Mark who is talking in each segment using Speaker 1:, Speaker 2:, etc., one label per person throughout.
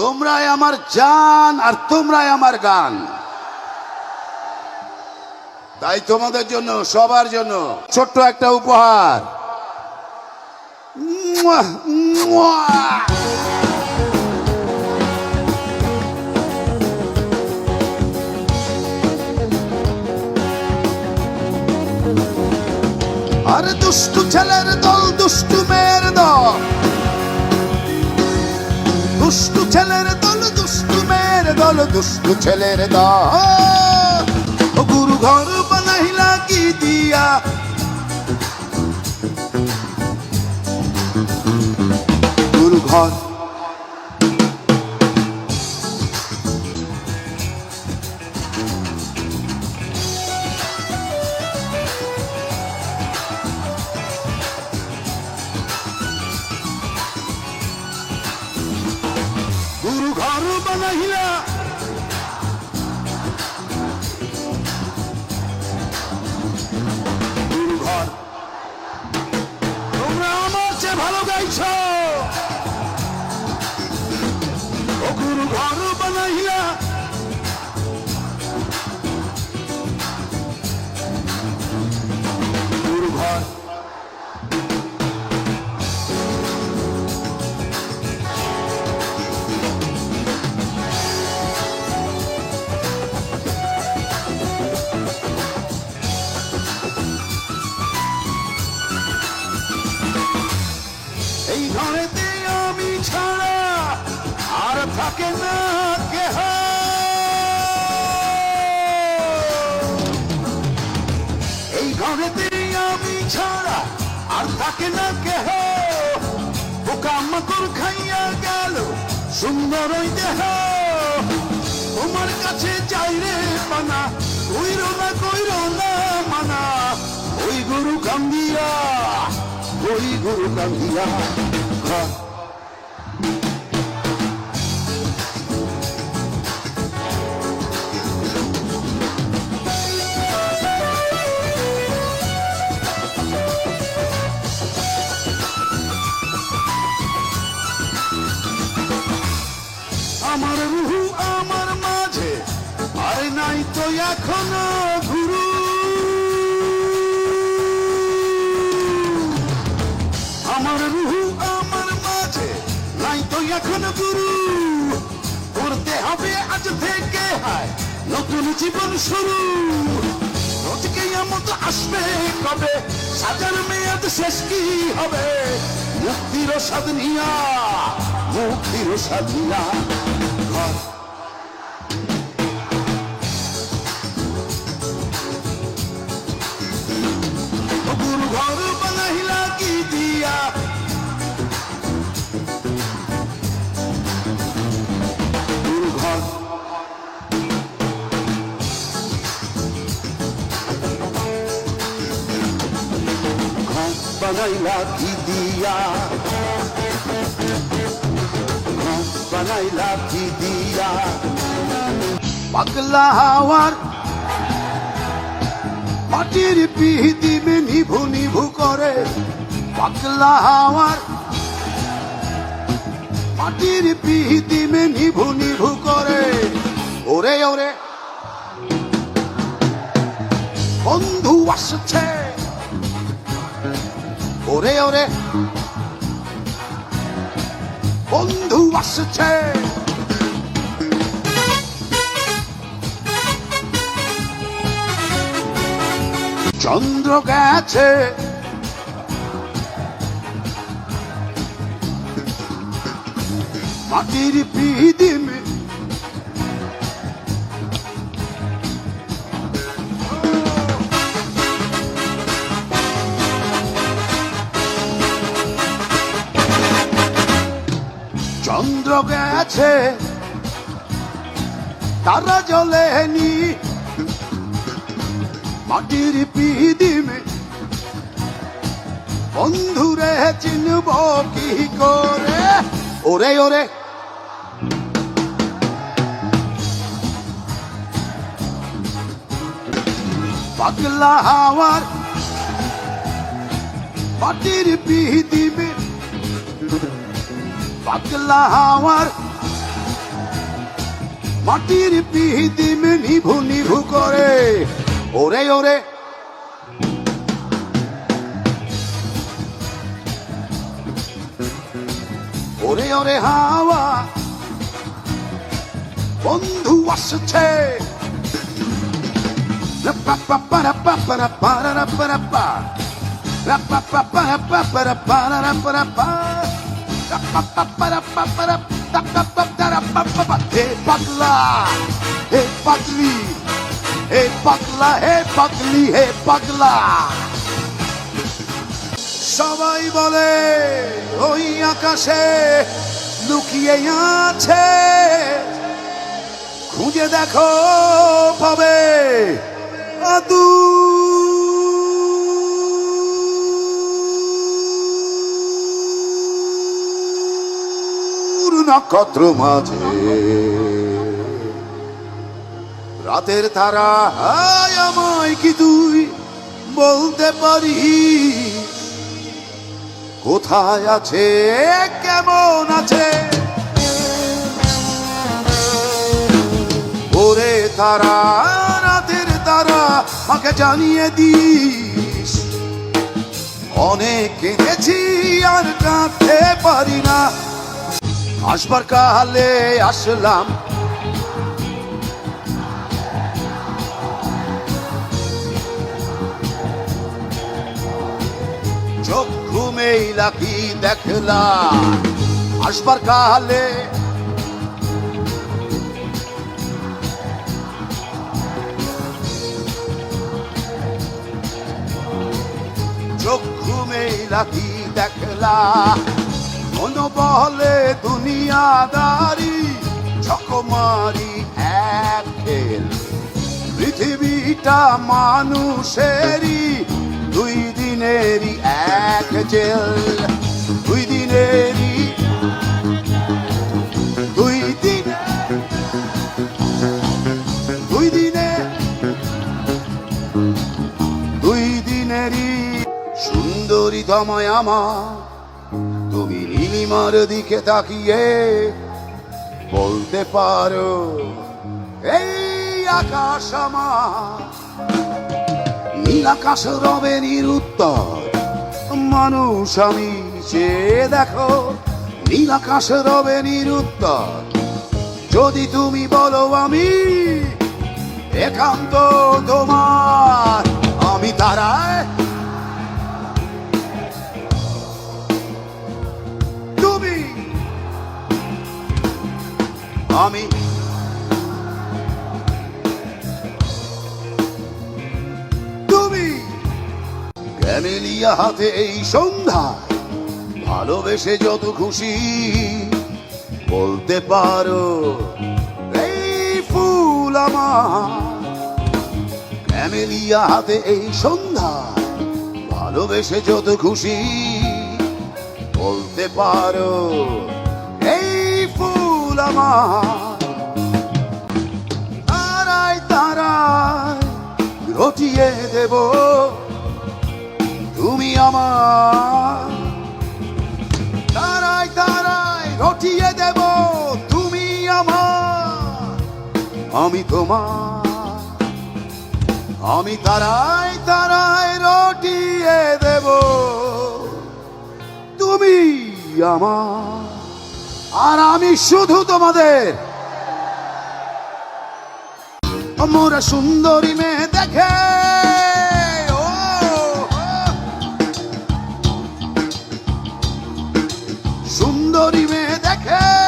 Speaker 1: তোমরাই আমার জান আর তোমরাই আমার গান। তাই তোমাদের জন্য, সবার জন্য ছোট্ট একটা উপহার। আরে দুষ্টু ছেলের দল, দুষ্টু মেয়ের দল। দুষ্টু ছেলের দল, দুষ্টু মেয়ের দল, দুষ্টু ছেলের দল। গুরু ঘর বানাইলা কি দিয়া? গুরু ঘর বানাইলা। গুরু ঘর। তোমরা আমার চেয়ে ভালো গাইছ। ও গুরু ঘর বানাইলা। আর না কেহ এই ঘরেতে আমি ছাড়া আর থাকে না কেহ পোকা মাকড় খাইয়া গেল সুন্দর ওই দেহ। কাছে চাই রে পানা, কইর না, কইর মানা। ওই গুরু কান্দিয়া, ওই গুরু কান্দিয়া। এখনও গুরু আমার রুহু আমার মাঝে, নাই তো এখনও গুরু। করতে হবে আজ থেকে হায়, নতুন জীবন শুরু। রোজকে মতো আসবে কবে, সাজার মেয়াদ শেষ কি হবে? মুক্তির সাধনিয়া মুক্তির সাধনিয়া ও গুরু ঘর বানাইলা কি দিয়া গুরু ঘর ঘর বানাইলা কি দিয়া ঘর বানাইলা কি দিয়া পাগলা হাওয়ার মাটির পিহিতিমে নিভু নিভু করে পাগলা হাওয়ার মাটির পিহিতিমে নিভু নিভু করে। ওরে ওরে। বন্ধু আসছে। ওরে ওরে। বন্ধু আসছে। চন্দ্র গেছে। মাটির পিদিমে চন্দ্র গেছে তারা জ্বলেনি মাটির পিদিমে বন্ধুরে চিনব কি করে? ওরে ওরে। পাগলা হাওয়ার মাটির পিদিমে পাগলা হাওয়ার মাটির পিহিতিম নিভু নিভু করে। ওরে ওরে। ওরে ওরে হাওয়া, বন্ধু আসছে। হে পাগলা হে পাগলি হে পাগলা হে পাগলি হে পাগলা সবাই বলে, ওই আকাশে লুকিয়ে আছে। খুঁজে দেখো পাবে আদু নক্ষত্র মাঝে রাতের তারা হায় আমায় কি তুই বলতে পারিস কোথায় আছে কেমন আছে ওরে তারা তারা মাকে জানিয়ে দিস। অনেক কেঁদেছি আর কাঁদতে পারি না। আসবার কালে আসলাম। চোখ ঘুমেই লাকি দেখলাম। আসবার কালে ঘুমেই দেখলা। দেখলাম মন বলে দুনিয়াদারি, ছকমারি এক খেল। পৃথিবীটা মানুষেরই, দুই দিনেরই এক জেল। দুই দিনেরই তময় আমার। তুমি নীলিমার দিকে তাকিয়ে বলতে পারো, এই আকাশ আমার। নীল আকাশ রবে নিরুত্তর মানুষ আমি সে দেখো, নীল আকাশ রবে নিরুত্তর যদি তুমি বলো আমি, একান্ত তোমার। আমি তারায় আমি তুমি ক্যামেলিয়া হাতে এই সন্ধ্যা ভালোবেসে যত খুশি বলতে পারো, এই ফুল আমার। ক্যামেলিয়া হাতে এই সন্ধ্যা ভালোবেসে যত খুশি বলতে পারো আমার তারায় তারায় রটিয়ে দেব। তুমি আমার। তারায় তারায় রটিয়ে দেব। তুমি আমার। আমি তোমার। আমি তারায় তারায় রটিয়ে দেব। তুমি আমার। আর আমি শুধু তোমাদের। মোরা সুন্দরী মেয়ে দেখে। সুন্দরী মেয়ে দেখে।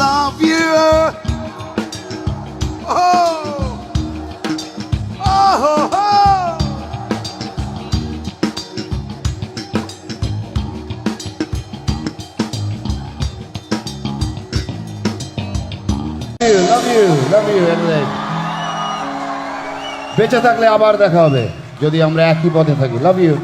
Speaker 1: Love you. Oh, oh, oh, oh.
Speaker 2: Love you love you বেঁচে থাকলে আবার দেখা হবে যদি আমরা একই পথে থাকি লাভ ইউ